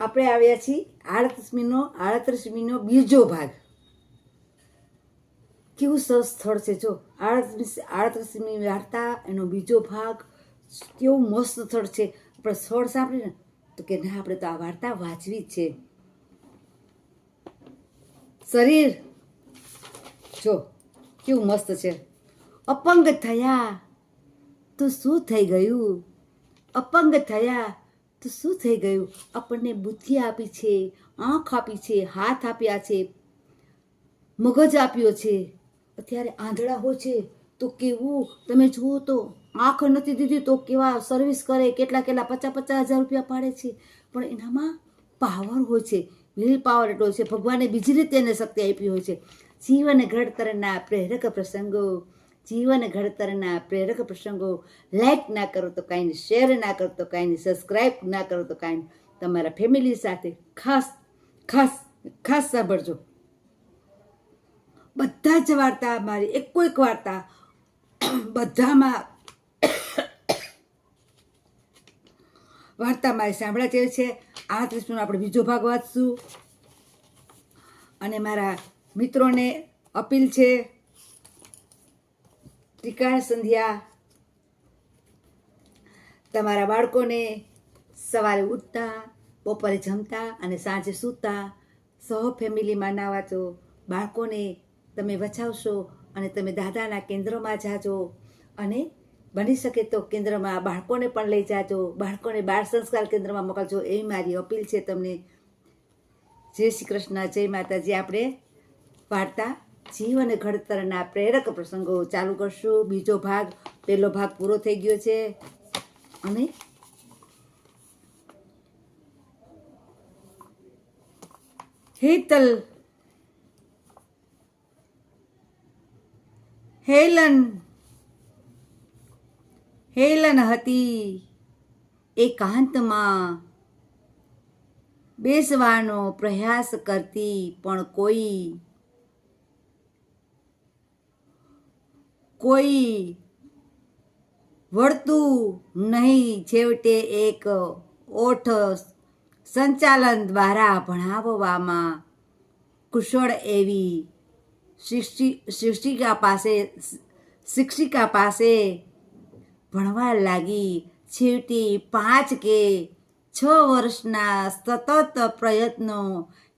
આપણે આવ્યા છીએ આડત્રીસમીનો આડત્રીસમીનો બીજો ભાગ. કેવું સરસ સ્થળ છે જો. આડત્રીસ, આડત્રીસમી વાર્તા, એનો બીજો ભાગ. કેવું મસ્ત સ્થળ છે. આપણે સ્થળ સાંભળીએ ને, તો કે ના, આપણે તો આ વાર્તા વાંચવી જ છે. શરીર. જો, કેવું મસ્ત છે. અપંગ થયા તો શું થઈ ગયું? અપંગ થયા તો શું થઈ ગયું? આપણને બુદ્ધિ આપી છે, આંખ આપી છે, હાથ આપ્યા છે, મગજ આપ્યો છે. અત્યારે આંધળા હોય છે, તો કેવું? તમે જુઓ તો, આંખ નથી દીધી તો કેવા સર્વિસ કરે, કેટલા કેટલા પચાસ પચાસ હજાર રૂપિયા પાડે છે. પણ એનામાં પાવર હોય છે વિલ પાવર એટલો છે. ભગવાને બીજી રીતે એને શક્તિ આપી હોય છે. જીવન ઘડતરના પ્રેરક પ્રસંગો. જીવન ઘડતરના પ્રેરક પ્રસંગો લાઈક ના કરો તો કાંઈ નહીં શેર ના કરો તો કાંઈ નહીં સબસ્ક્રાઈબ ના કરો તો કાંઈ તમારા ફેમિલી સાથે ખાસ ખાસ ખાસ સાંભળજો. બધા જ વાર્તા મારી એક એક વાર્તા બધામાં વાર્તા મારી સાંભળા જેવી છે. આ ત્રીસનો આપણે બીજો ભાગ વાંચશું. અને મારા મિત્રોને અપીલ છે ત્રિકાળ સંધ્યા. તમારા બાળકોને સવારે ઉઠતા, બપોરે જમતા અને સાંજે સૂતા. સહ ફેમિલીમાં ના વાંચો બાળકોને તમે વચાવશો અને તમે દાદાના કેન્દ્રમાં જાજો. અને બની શકે તો કેન્દ્રમાં બાળકોને પણ લઈ જાજો. બાળકોને બાળ સંસ્કાર કેન્દ્રમાં મોકલજો. એવી મારી અપીલ છે તમને. જય શ્રી કૃષ્ણ. જય માતાજી. આપણે વાર્તા જીવન ઘડતરના પ્રેરક પ્રસંગો ચાલુ કરશું. બીજો ભાગ, પહેલો ભાગ પૂરો થઈ ગયો છે. અને હેતલ, હેલન હેલન હતી એકાંતમાં. બેસવાનો પ્રયાસ કરતી પણ કોઈ કોઈ વળતું નહીં છેવટે એક ઓઠ સંચાલન દ્વારા ભણાવવામાં કુશળ એવી શિક્ષી શિક્ષિકા પાસે શિક્ષિકા પાસે ભણવા લાગી. છેવટે પાંચ કે છ વર્ષના સતત પ્રયત્નો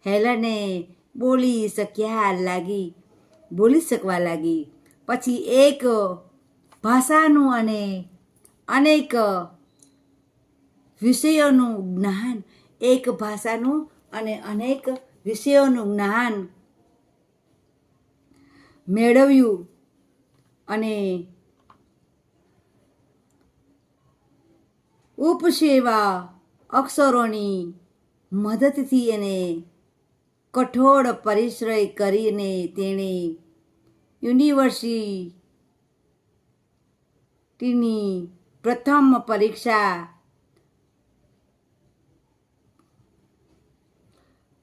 હેલને બોલી શક્યા લાગી, બોલી શકવા લાગી. પછી એક ભાષાનું અને અનેક વિષયોનું જ્ઞાન, એક ભાષાનું અને અનેક વિષયોનું જ્ઞાન મેળવ્યું અને ઉપસેવા અક્ષરોની મદદથી એને કઠોળ પરિશ્રય કરીને તેણે યુનિવર્સિટીની પ્રથમ પરીક્ષા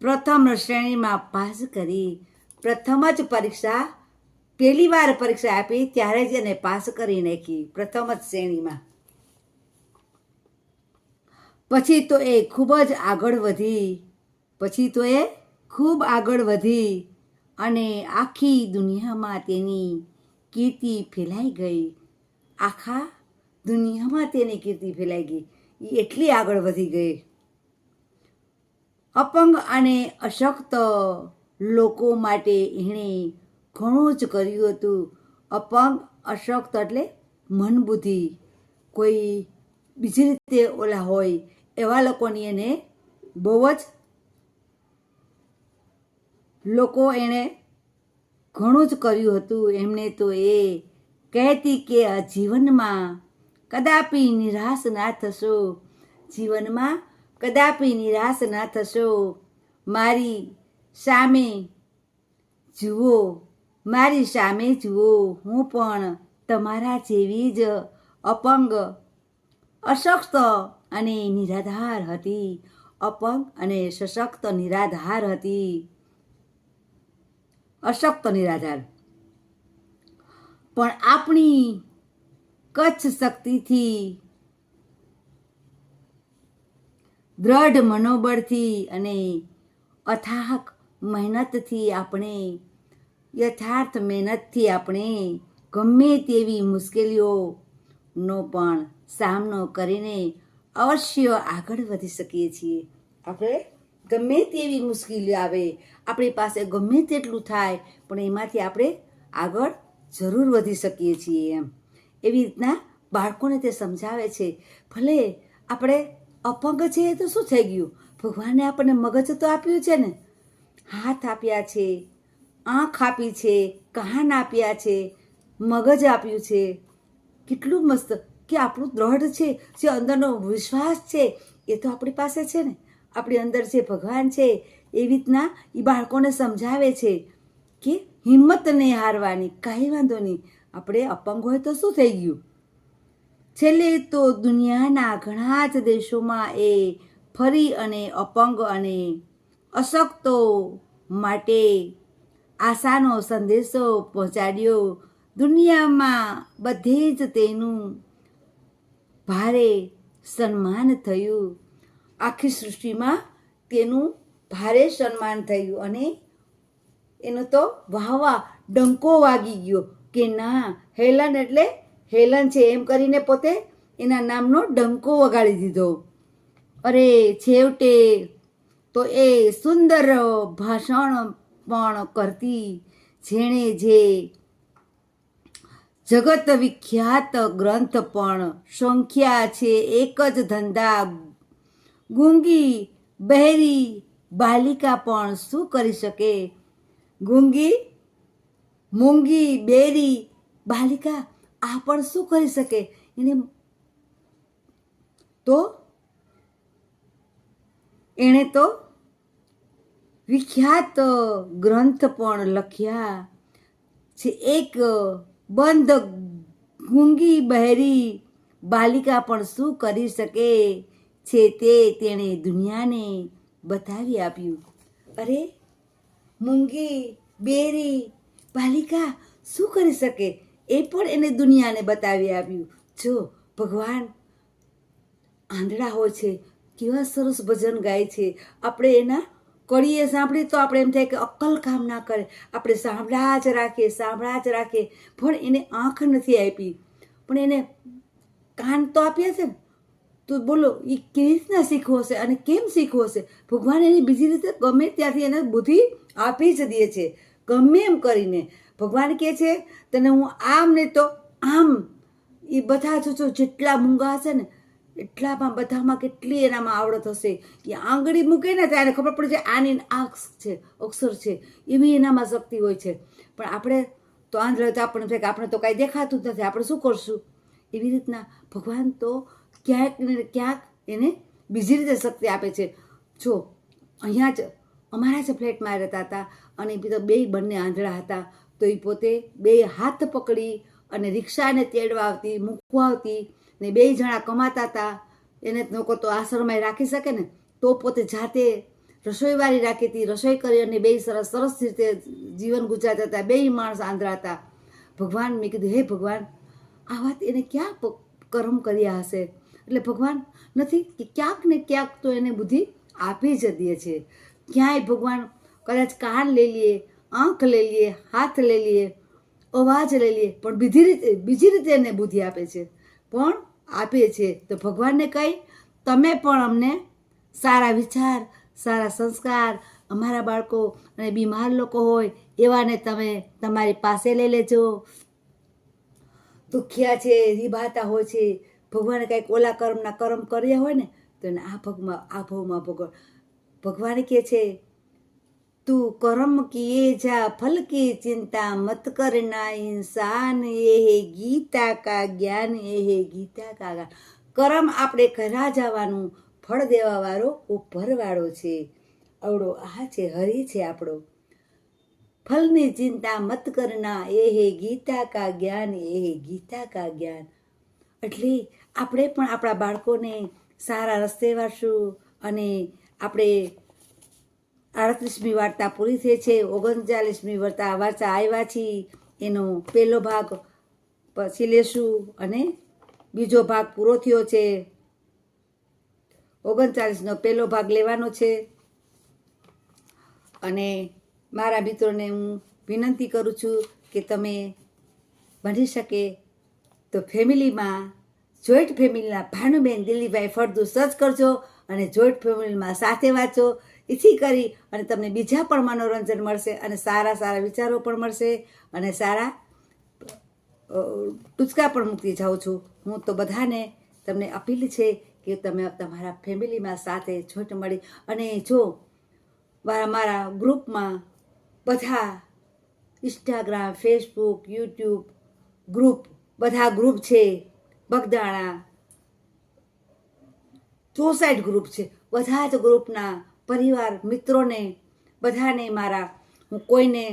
પ્રથમ શ્રેણીમાં પાસ કરી પ્રથમ જ પરીક્ષા પહેલી વાર પરીક્ષા આપી, ત્યારે જ એને પાસ કરી નાખી પ્રથમ જ શ્રેણીમાં. પછી તો એ ખૂબ જ આગળ વધી, પછી તો એ ખૂબ આગળ વધી. અને આખી દુનિયામાં તેની કીર્તિ ફેલાઈ ગઈ. આખા દુનિયામાં તેની કીર્તિ ફેલાઈ ગઈ. એ એટલી આગળ વધી ગઈ. અપંગ અને અશક્ત લોકો માટે એણે ઘણું જ કર્યું હતું. અપંગ, અશક્ત એટલે મન બુદ્ધિ કોઈ બીજી રીતે ઓલા હોય એવા લોકોની એને બહુ જ લોકો એણે ઘણું જ કર્યું હતું. એમને તો એ કહેતી કે આ જીવનમાં કદાપી નિરાશ ના થશો. જીવનમાં કદાપી નિરાશ ના થશો. મારી સામે જુઓ. મારી સામે જુઓ. હું પણ તમારા જેવી જ અપંગ, અશક્ત અને નિરાધાર હતી. અપંગ અને સશક્ત નિરાધાર હતી. અશક્ત નિરાધાર. પણ આપણી કચ્છ શક્તિથી, દ્રઢ મનોબળથી અને અથાહક મહેનતથી આપણે, યથાર્થ મહેનતથી આપણે ગમે તેવી મુશ્કેલીઓનો પણ સામનો કરીને અવશ્ય આગળ વધી શકીએ છીએ. આપણે ગમે તેવી મુશ્કેલી આવે, આપણી પાસે ગમે તેટલું થાય, પણ એમાંથી આપણે આગળ જરૂર વધી શકીએ છીએ એમ. એવી રીતના બાળકોને તે સમજાવે છે, ભલે આપણે અપંગ છે તો શું થઈ ગયું? ભગવાને આપણને મગજ તો આપ્યું છે ને? હાથ આપ્યા છે, આંખ આપી છે, કાન આપ્યા છે, મગજ આપ્યું છે. કેટલું મસ્ત કે આપણું દ્રઢ છે, જે અંદરનો વિશ્વાસ છે, એ તો આપણી પાસે છે ને? આપણી અંદર જે ભગવાન છે એવી રીતના એ બાળકોને સમજાવે છે કે હિંમત નહીં હારવાની, કાંઈ વાંધો નહીં. આપણે અપંગ હોય તો શું થઈ ગયું? છેલ્લે તો દુનિયાના ઘણા જ દેશોમાં એ ફરી અને અપંગ અને અશક્તો માટે આશાનો સંદેશો પહોંચાડ્યો. દુનિયામાં બધે જ તેનું ભારે સન્માન થયું. આખી સૃષ્ટિમાં તેનું ભારે સન્માન થયું અને એનો તો વાહ વાહ ડંકો વાગી ગયો કે ના, હેલન એટલે હેલન છે. એમ કરીને પોતે એના નામનો ડંકો વગાડી દીધો. અરે, છેવટે તો એ સુંદર ભાષણ પણ કરતી, જેણે જે જગત વિખ્યાત ગ્રંથ પણ સંખ્યા છે, એક જ ધંધા ગુંગી બહેરી બાલિકા પણ શું કરી શકે? ગૂંગી, મૂંગી, બેરી, બાલિકા, આ પણ શું કરી શકે? એને તો એણે તો વિખ્યાત ગ્રંથ પણ લખ્યા છે. એક બંધ ગુંગી બહેરી બાલિકા પણ શું કરી શકે? છે તે તેણે દુનિયાને બતાવી આપ્યું. અરે, મૂંગી, બેરી, બાલિકા શું કરી શકે? એ પણ એને દુનિયાને બતાવી આપ્યું. જો, ભગવાન આંધળા હોય છે, કેવા સરસ ભજન ગાય છે. આપણે એના કડીએ સાંભળીએ તો આપણે એમ થાય કે અક્કલ કામ ના કરે. આપણે સાંભળા જ રાખીએ સાંભળા જ રાખીએ. પણ એને આંખ નથી આપી. પણ એને કાન તો આપ્યા છે ને? તો બોલો એ કેવી રીતના શીખવો હશે અને કેમ શીખવો હશે? ભગવાન એની બીજી રીતે ગમે ત્યાંથી એને બુદ્ધિ આપી જ દે છે. ગમે એમ કરીને. ભગવાન કહે છે, તને હું આમ ને તો આમ. એ બધા જો જેટલા મૂંગા હશે ને, એટલામાં બધામાં કેટલી એનામાં આવડત હશે. એ આંગળી મૂકે ને ત્યારે ખબર પડે છે આની આક્ષ છે, અક્ષર છે. એવી એનામાં શક્તિ હોય છે. પણ આપણે તો આંધળા તો આપણને થાય કે આપણે તો કાંઈ દેખાતું જ નથી. આપણે શું કરશું? એવી રીતના ભગવાન તો ક્યાંક ને ક્યાંક એને બીજી રીતે શક્તિ આપે છે. જો, અહીંયા જ અમારા જ ફ્લેટમાં રહેતા હતા અને બીજા બે બંને આંધળા હતા, તો એ પોતે બે હાથ પકડી અને રિક્ષાને તેડવા આવતી, મૂકવા આવતી ને બે જણા કમાતા હતા. એને લોકો તો આશ્રમમાં રાખી શકે ને, તો પોતે જાતે રસોઈવાળી રાખી હતી, રસોઈ કરી અને બે સરસ સરસ રીતે જીવન ગુજારતા હતા. બે માણસ આંધળા હતા. ભગવાન મેં કીધું, હે ભગવાન, આ વાત એને ક્યાં કર્મ કર્યા હશે? એટલે ભગવાન નથી કે ક્યાંક ને ક્યાંક તો એને બુદ્ધિ આપી જ દે છે ક્યાંય ભગવાન કદાચ કાન લઈ લઈએ, આંખ લઈ લઈએ, હાથ લઈ લઈએ, અવાજ લઈ લઈએ, પણ બીજી રીતે બીજી રીતે એને બુદ્ધિ આપે છે. પણ આપે છે તો ભગવાનને કહી, તમે પણ અમને સારા વિચાર, સારા સંસ્કાર, અમારા બાળકો અને બીમાર લોકો હોય, એવાને તમે તમારી પાસે લઈ લેજો. દુખ્યા છે રીબાતા હોય છે ભગવાને કાંઈક ઓલા કર્મના કર્મ કર્યા હોય ને, તો એને આ ભગમાં, આ ભવમાં ભોગવ ભગવાન કહે છે, તું કર્મ કિએ જા, ફલ કી ચિંતા મત કરના ઇન્સાન, એ હે ગીતા કા જ્ઞાન, એ હે ગીતા કા કર્મ આપણે કરા જવાનું, ફળ દેવાવાળો ઉભરવાળો છે. અવડો આ છે, હરિ છે આપણો. ફલની ચિંતા મત કરના એ હે ગીતા કા જ્ઞાન, એ હે ગીતા કા જ્ઞાન. એટલે આપણે પણ આપણા બાળકોને સારા રસ્તે વાળશું અને આપણે આડત્રીસમી વાર્તા પૂરી થઈ છે, ઓગણચાલીસમી વાર્તા વાર્તા આવ્યા છીએ, એનો પહેલો ભાગ પછી લેશું અને બીજો ભાગ પૂરો થયો છે. ઓગણચાલીસનો પહેલો ભાગ લેવાનો છે. અને મારા મિત્રોને હું વિનંતી કરું છું કે તમે ભણી શકે તો ફેમિલીમાં જોઈન્ટ ફેમિલીના ભાનુબેન, દિલીપભાઈ ફળદુ સર્ચ કરજો અને જોઈન્ટ ફેમિલીમાં સાથે વાંચો. એથી કરી અને તમને બીજા પણ મનોરંજન મળશે અને સારા સારા વિચારો પણ મળશે અને સારા ટૂચકા પણ મૂકતી જાઉં છું. હું તો બધાને તમને અપીલ છે કે તમે તમારા ફેમિલીમાં સાથે જોઈન્ટ મળી અને જો મારા ગ્રુપમાં બધા ઇન્સ્ટાગ્રામ ફેસબુક યુટ્યુબ ગ્રુપ બધા ગ્રુપ છે, બગદાણા ચોસાઈટ ગ્રુપ છે. બધા જ ગ્રુપના પરિવાર મિત્રોને, બધાને મારા, હું કોઈને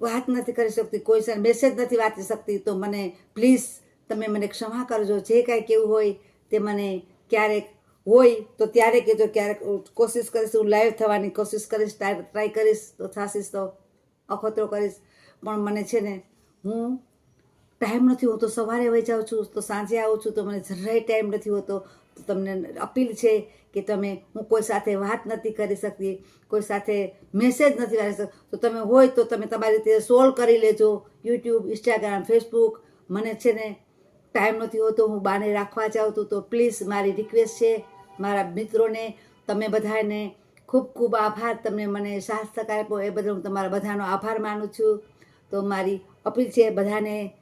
વાત નથી કરી શકતી, કોઈ સાથે મેસેજ નથી વાંચી શકતી, તો મને પ્લીઝ તમે મને ક્ષમા કરજો. જે કાંઈ કેવું હોય તે મને ક્યારેક હોય, તો ત્યારે કહેજો ક્યારેક, કોશિશ કરીશ, હું લાઈવ થવાની કોશિશ કરીશ ટ્રાય કરીશ, તો થશીશ તો અખતરો કરીશ. પણ મને છે ને, હું ટાઈમ નથી હોતો, સવારે વહી જાઉં છું, તો સાંજે આવું છું, તો મને જરાય ટાઈમ નથી હોતો. તો તમને અપીલ છે કે તમે, હું કોઈ સાથે વાત નથી કરી શકતી, કોઈ સાથે મેસેજ નથી કરી શકતી. તો તમે હોય તો તમે તમારી રીતે સોલ્વ કરી લેજો. યુટ્યુબ ઇન્સ્ટાગ્રામ ફેસબુક મને છે ને ટાઈમ નથી હોતો, હું બાને રાખવા જાઉં છું, તો પ્લીઝ મારી રિક્વેસ્ટ છે, મારા મિત્રોને. તમે બધાને ખૂબ ખૂબ આભાર, તમને મને સાથ આપ્યો એ બદલ હું તમારા બધાનો આભાર માનું છું. તો મારી અપીલ છે બધાને